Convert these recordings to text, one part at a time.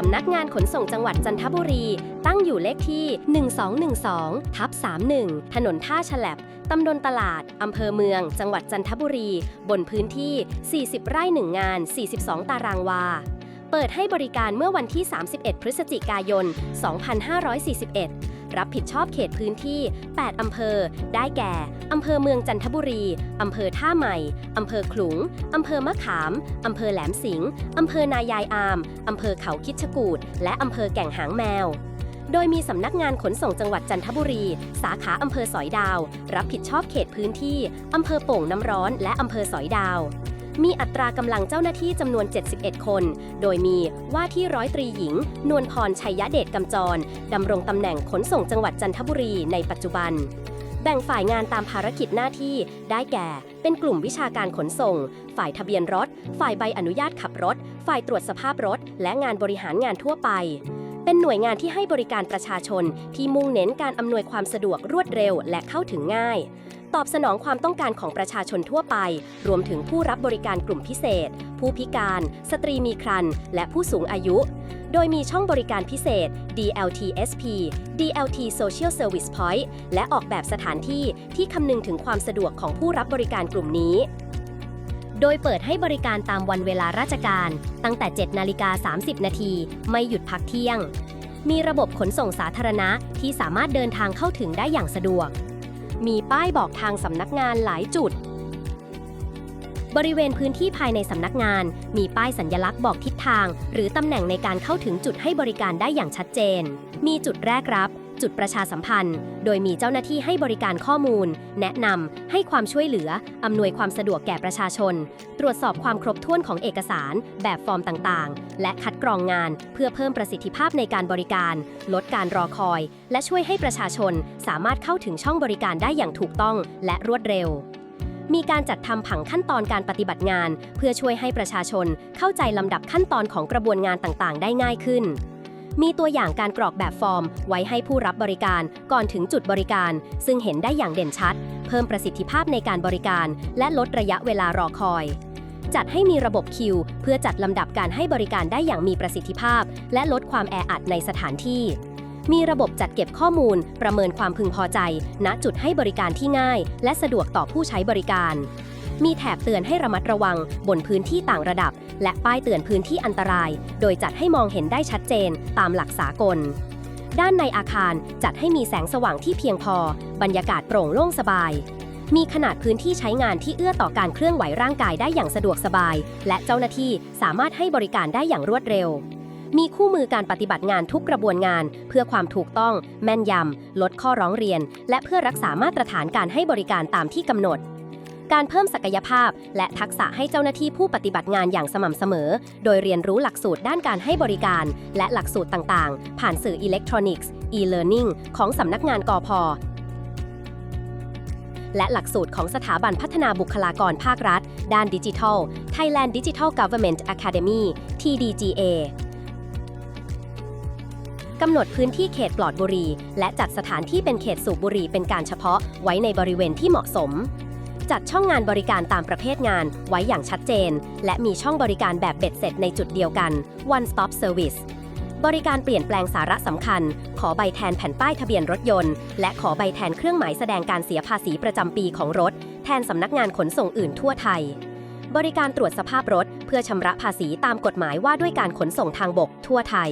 สำนักงานขนส่งจังหวัดจันทบุรี ตั้งอยู่เลขที่ 1212 ทับ 31 ถนนท่าฉลับตำบลตลาด อำเภอเมือง จังหวัดจันทบุรี บนพื้นที่ 40 ไร่หนึ่งงาน 42 ตารางวา เปิดให้บริการเมื่อวันที่ 31 พฤศจิกายน 2541 รับผิดชอบเขตพื้นที่ 8 อำเภอ ได้แก่ อำเภอเมืองจันทบุรี อำเภอท่าใหม่ อำเภอขลุง อำเภอมะขาม อำเภอแหลมสิงห์ อำเภอนายายอาม อำเภอเขาคิดชกูด และอำเภอแก่งหางแมว โดยมีสำนักงานขนส่งจังหวัดจันทบุรี สาขาอำเภอสอยดาว รับผิดชอบเขตพื้นที่ อำเภอโป่งน้ำร้อน และอำเภอสอยดาว มีอัตรากำลังเจ้าหน้าที่จำนวน 71 คน โดยมีว่าที่ร้อยตรีหญิง นวลพรชัยยะเดชกำจรดำรงตำแหน่งขนส่งจังหวัดจันทบุรีในปัจจุบัน แบ่งฝ่ายงานตามภารกิจหน้าที่ได้แก่ เป็นกลุ่มวิชาการขนส่ง ฝ่ายทะเบียนรถ ฝ่ายใบอนุญาตขับรถ ฝ่ายตรวจสภาพรถ และงานบริหารงานทั่วไปเป็นหน่วยงานที่ให้บริการประชาชนที่มุ่งเน้นการอำนวยความสะดวกรวดเร็วและเข้าถึงง่าย ตอบสนองความต้องการของประชาชนทั่วไป รวมถึงผู้รับบริการกลุ่มพิเศษ ผู้พิการ สตรีมีครรภ์และผู้สูงอายุ โดยมีช่องบริการพิเศษ DLT SP DLT Social Service Point และออกแบบสถานที่ที่คำนึงถึงความสะดวกของผู้รับบริการกลุ่มนี้โดยเปิดให้บริการตามวันเวลาราชการ ตั้งแต่ 7 นาฬิกา 30 นาที ไม่หยุดพักเที่ยง มีระบบขนส่งสาธารณะที่สามารถเดินทางเข้าถึงได้อย่างสะดวก มีป้ายบอกทางสำนักงานหลายจุด บริเวณพื้นที่ภายในสำนักงาน มีป้ายสัญลักษณ์บอกทิศทาง หรือตำแหน่งในการเข้าถึงจุดให้บริการได้อย่างชัดเจน มีจุดแรกรับ จุดประชาสัมพันธ์ โดยมีเจ้าหน้าที่ให้บริการข้อมูล แนะนำให้ความช่วยเหลือ อำนวยความสะดวกแก่ประชาชน ตรวจสอบความครบถ้วนของเอกสาร แบบฟอร์มต่างๆ และคัดกรองงาน เพื่อเพิ่มประสิทธิภาพในการบริการ ลดการรอคอย และช่วยให้ประชาชน สามารถเข้าถึงช่องบริการได้อย่างถูกต้อง และรวดเร็วมีการจัดทำผังขั้นตอนการปฏิบัติงาน เพื่อช่วยให้ประชาชนเข้าใจลำดับขั้นตอนของกระบวนงานต่างๆ ได้ง่ายขึ้น มีตัวอย่างการกรอกแบบฟอร์ม ไว้ให้ผู้รับบริการก่อนถึงจุดบริการ ซึ่งเห็นได้อย่างเด่นชัด เพิ่มประสิทธิภาพในการบริการ และลดระยะเวลารอคอย จัดให้มีระบบคิว เพื่อจัดลำดับการให้บริการได้อย่างมีประสิทธิภาพ และลดความแออัดในสถานที่มีระบบจัดเก็บข้อมูล ประเมินความพึงพอใจ ณ จุดให้บริการที่ง่าย และสะดวกต่อผู้ใช้บริการ มีแถบเตือนให้ระมัดระวังบนพื้นที่ต่างระดับ และป้ายเตือนพื้นที่อันตราย โดยจัดให้มองเห็นได้ชัดเจนตามหลักสากล ด้านในอาคารจัดให้มีแสงสว่างที่เพียงพอ บรรยากาศโปร่งโล่งสบาย มีขนาดพื้นที่ใช้งานที่เอื้อต่อการเคลื่อนไหวร่างกายได้อย่างสะดวกสบาย และเจ้าหน้าที่สามารถให้บริการได้อย่างรวดเร็วมีคู่มือการปฏิบัติงานทุกกระบวนงาน เพื่อความถูกต้อง แม่นยำ ลดข้อร้องเรียน และเพื่อรักษามาตรฐานการให้บริการตามที่กำหนด การเพิ่มศักยภาพ และทักษะให้เจ้าหน้าที่ผู้ปฏิบัติงานอย่างสม่ำเสมอ โดยเรียนรู้หลักสูตรด้านการให้บริการ และหลักสูตรต่างๆ ผ่านสื่ออิเล็กทรอนิกส์ e-learning ของสำนักงานกอพและหลักสูตรของสถาบันพัฒนาบุคลากรภาครัฐ ด้านดิจิทัล Thailand Digital Government Academy TDGA กำหนดพื้นที่เขตปลอดบุหรี่และจัดสถานที่เป็นเขตสูบบุหรี่เป็นการเฉพาะไว้ในบริเวณที่เหมาะสม จัดช่องงานบริการตามประเภทงานไว้อย่างชัดเจน และมีช่องบริการแบบเบ็ดเสร็จในจุดเดียวกัน One Stop Service บริการเปลี่ยนแปลงสาระสำคัญ ขอใบแทนแผ่นป้ายทะเบียนรถยนต์ และขอใบแทนเครื่องหมายแสดงการเสียภาษีประจำปีของรถ แทนสำนักงานขนส่งอื่นทั่วไทย บริการตรวจสภาพรถ เพื่อชำระภาษีตามกฎหมายว่าด้วยการขนส่งทางบกทั่วไทย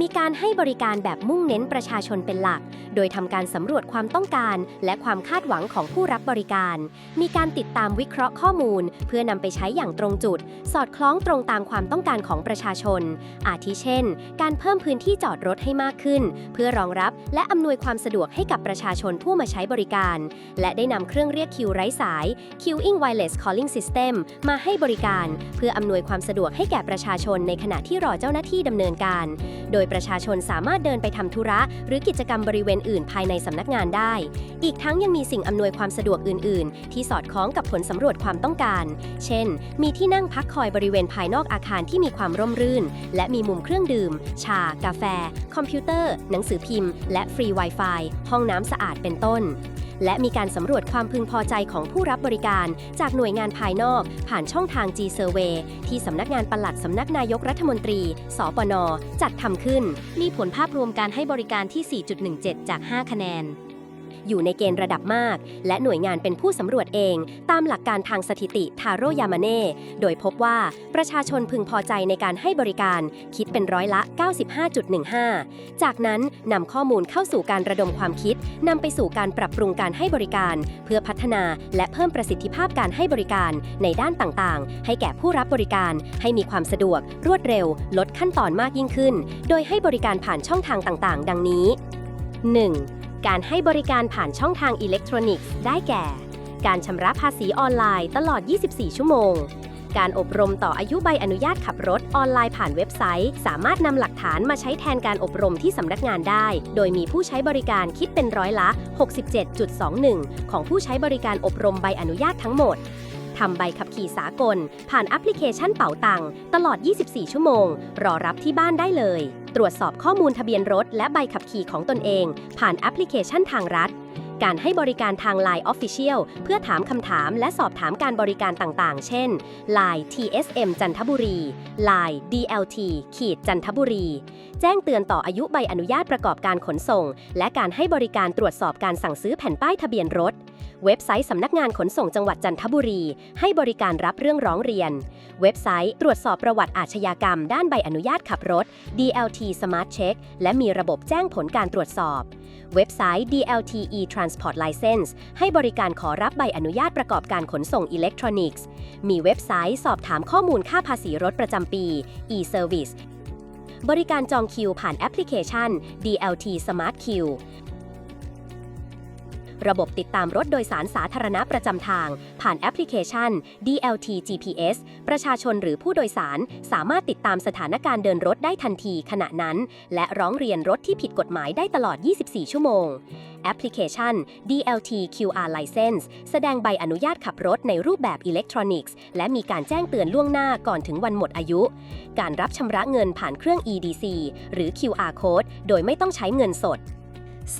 มีการให้บริการแบบมุ่งเน้นประชาชนเป็นหลัก โดยทำการสำรวจความต้องการ และความคาดหวังของผู้รับบริการ มีการติดตามวิเคราะห์ข้อมูล เพื่อนำไปใช้อย่างตรงจุด สอดคล้องตรงตามความต้องการของประชาชน อาทิเช่น การเพิ่มพื้นที่จอดรถให้มากขึ้น เพื่อรองรับและอำนวยความสะดวกให้กับประชาชนผู้มาใช้บริการ และได้นำเครื่องเรียกคิวไร้สาย Queuing Wireless Calling System มาให้บริการ เพื่ออำนวยความสะดวกให้แก่ประชาชนในขณะที่รอเจ้าหน้าที่ดำเนินการ โดยยประชาชนสามารถเดินไปทำธุระ หรือกิจกรรมบริเวณอื่นภายในสำนักงานได้ อีกทั้งยังมีสิ่งอำนวยความสะดวกอื่น ๆ ที่สอดคล้องกับผลสำรวจความต้องการ เช่น มีที่นั่งพักคอยบริเวณภายนอกอาคารที่มีความร่มรื่น และมีมุมเครื่องดื่ม ชา กาแฟ คอมพิวเตอร์ หนังสือพิมพ์ และฟรี Wi-Fi ห้องน้ำสะอาดเป็นต้นและมีการสำรวจความพึงพอใจของผู้รับบริการ จากหน่วยงานภายนอก ผ่านช่องทาง G-Survey ที่สำนักงานปลัดสำนักนายกรัฐมนตรี สปน จัดทำขึ้น มีผลภาพรวมการให้บริการที่ 4.17 จาก 5 คะแนน อยู่ในเกณฑ์ระดับมาก และหน่วยงานเป็นผู้สำรวจเอง ตามหลักการทางสถิติทาโรยามาเน่โดยพบว่าประชาชนพึงพอใจในการให้บริการคิดเป็นร้อยละ 95.15 จากนั้นนำข้อมูลเข้าสู่การระดมความคิดนำไปสู่การปรับปรุงการให้บริการ เพื่อพัฒนาและเพิ่มประสิทธิภาพการให้บริการในด้านต่างๆ ให้แก่ผู้รับบริการ ให้มีความสะดวก รวดเร็ว ลดขั้นตอนมากยิ่งขึ้น โดยให้บริการผ่านช่องทางต่างๆ ดังนี้ 1. การให้บริการผ่านช่องทางอิเล็กทรอนิกส์ ได้แก่ การชำระภาษีออนไลน์ตลอด 24 ชั่วโมง การอบรมต่ออายุใบอนุญาตขับรถออนไลน์ผ่านเว็บไซต์ สามารถนำหลักฐานมาใช้แทนการอบรมที่สำนักงานได้ โดยมีผู้ใช้บริการคิดเป็นร้อยละ 67.21 ของผู้ใช้บริการอบรมใบอนุญาตทั้งหมดทำใบขับขี่สากล ผ่านแอปพลิเคชันเป๋าตังตลอด 24 ชั่วโมง รอรับที่บ้านได้เลย ตรวจสอบข้อมูลทะเบียนรถ และใบขับขี่ของตนเอง ผ่านแอปพลิเคชันทางรัฐ การให้บริการทาง Line Official เพื่อถามคำถามและสอบถามการบริการต่างๆ เช่น Line TSM จันทบุรี Line DLT ขีดจันทบุรี แจ้งเตือนต่ออายุใบอนุญาตประกอบการขนส่ง และการให้บริการตรวจสอบการสั่งซื้อแผ่นป้ายทะเบียนรถเว็บไซต์สำนักงานขนส่งจังหวัดจันทบุรี ให้บริการรับเรื่องร้องเรียน เว็บไซต์ตรวจสอบประวัติอาชญากรรม ด้านใบอนุญาตขับรถ DLT Smart Check และมีระบบแจ้งผลการตรวจสอบ เว็บไซต์ DLT e-Transport License ให้บริการขอรับใบอนุญาตประกอบการขนส่งอิเล็กทรอนิกส์ มีเว็บไซต์สอบถามข้อมูลค่าภาษีรถประจำปี e-Service บริการจองคิวผ่านแอปพลิเคชัน DLT Smart Queue ระบบติดตามรถโดยสารสาธารณะประจำทาง ผ่านแอปพลิเคชัน DLT GPS ประชาชนหรือผู้โดยสารสามารถติดตามสถานการณ์เดินรถได้ทันทีขณะนั้น และร้องเรียนรถที่ผิดกฎหมายได้ตลอด 24 ชั่วโมง แอปพลิเคชัน DLT QR License แสดงใบอนุญาตขับรถในรูปแบบอิเล็กทรอนิกส์ และมีการแจ้งเตือนล่วงหน้าก่อนถึงวันหมดอายุ การรับชำระเงินผ่านเครื่อง EDC หรือ QR Code โดยไม่ต้องใช้เงินสด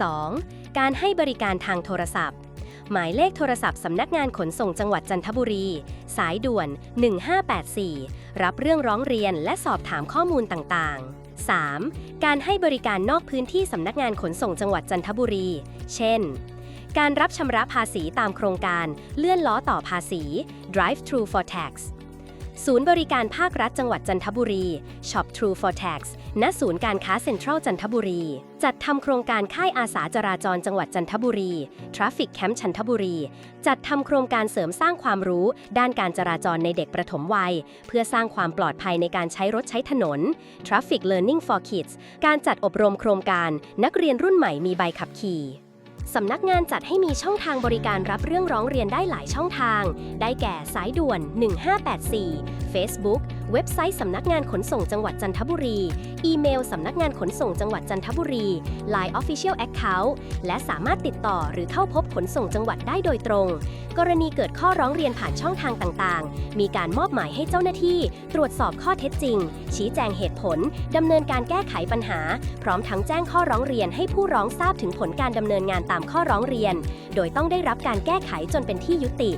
2. การให้บริการทางโทรศัพท์ หมายเลขโทรศัพท์สำนักงานขนส่งจังหวัดจันทบุรี สายด่วน 1584 รับเรื่องร้องเรียนและสอบถามข้อมูลต่างๆ 3. การให้บริการนอกพื้นที่สำนักงานขนส่งจังหวัดจันทบุรี เช่น การรับชำระภาษีตามโครงการเลื่อนล้อต่อภาษี Drive Thru for Tax ศูนย์บริการภาครัฐจังหวัดจันทบุรี Shop True for Tax ณศูนย์การค้าเซ็นทรัลจันทบุรี จัดทำโครงการค่ายอาสาจราจรจังหวัดจันทบุรี Traffic Camp จันทบุรี จัดทำโครงการเสริมสร้างความรู้ ด้านการจราจรในเด็กประถมวัย เพื่อสร้างความปลอดภัยในการใช้รถใช้ถนน Traffic Learning for Kids การจัดอบรมโครงการ นักเรียนรุ่นใหม่มีใบขับขี่ สำนักงานจัดให้มีช่องทางบริการรับเรื่องร้องเรียนได้หลายช่องทาง ได้แก่สายด่วน 1584 Facebook เว็บไซต์สำนักงานขนส่งจังหวัดจันทบุรี อีเมลสำนักงานขนส่งจังหวัดจันทบุรี Line Official Account และสามารถติดต่อหรือเข้าพบขนส่งจังหวัดได้โดยตรง กรณีเกิดข้อร้องเรียนผ่านช่องทางต่างๆ มีการมอบหมายให้เจ้าหน้าที่ ตรวจสอบข้อเท็จจริง ชี้แจงเหตุผลดำเนินการแก้ไขปัญหา พร้อมทั้งแจ้งข้อร้องเรียนให้ผู้ร้องทราบถึงผลการดำเนินงานตามข้อร้องเรียน โดยต้องได้รับการแก้ไขจนเป็นที่ยุติ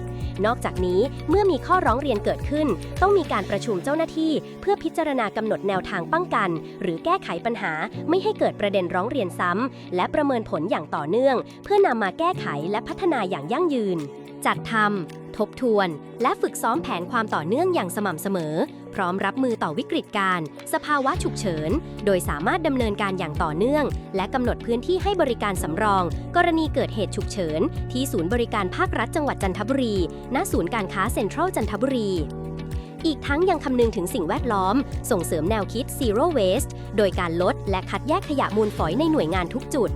นอกจากนี้เมื่อมีข้อร้องเรียนเกิดขึ้น ต้องมีการประชุมเจ้าหน้าที่ เพื่อพิจารณากำหนดแนวทางป้องกัน หรือแก้ไขปัญหาไม่ให้เกิดประเด็นร้องเรียนซ้ำ และประเมินผลอย่างต่อเนื่อง เพื่อนำมาแก้ไขและพัฒนาอย่างยั่งยืน จัดทำทบทวน และฝึกซ้อมแผนความต่อเนื่องอย่างสม่ำเสมอ พร้อมรับมือต่อวิกฤตการณ์สภาวะฉุกเฉิน โดยสามารถดำเนินการอย่างต่อเนื่อง และกำหนดพื้นที่ให้บริการสำรอง กรณีเกิดเหตุฉุกเฉิน ที่ศูนย์บริการภาครัฐจังหวัดจันทบุรี ณ ศูนย์การค้าเซ็นทรัลจันทบุรี อีกทั้งยังคำนึงถึงสิ่งแวดล้อม ส่งเสริมแนวคิด Zero Waste โดยการลดและคัดแยกขยะมูลฝอยในหน่วยงานทุกจุด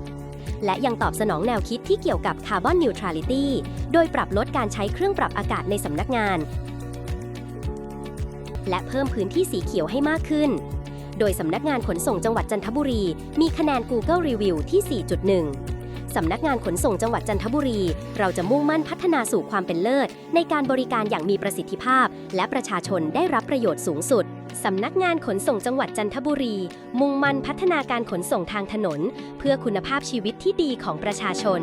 และยังตอบสนองแนวคิดที่เกี่ยวกับ Carbon Neutrality โดยปรับลดการใช้เครื่องปรับอากาศในสำนักงาน และเพิ่มพื้นที่สีเขียวให้มากขึ้น โดยสำนักงานขนส่งจังหวัดจันทบุรี มีคะแนน Google Review ที่ 4.1 สำนักงานขนส่งจังหวัดจันทบุรี เราจะมุ่งมั่นพัฒนาสู่ความเป็นเลิศ ในการบริการอย่างมีประสิทธิภาพ และประชาชนได้รับประโยชน์สูงสุดสำนักงานขนส่งจังหวัดจันทบุรี มุ่งมั่นพัฒนาการขนส่งทางถนน เพื่อคุณภาพชีวิตที่ดีของประชาชน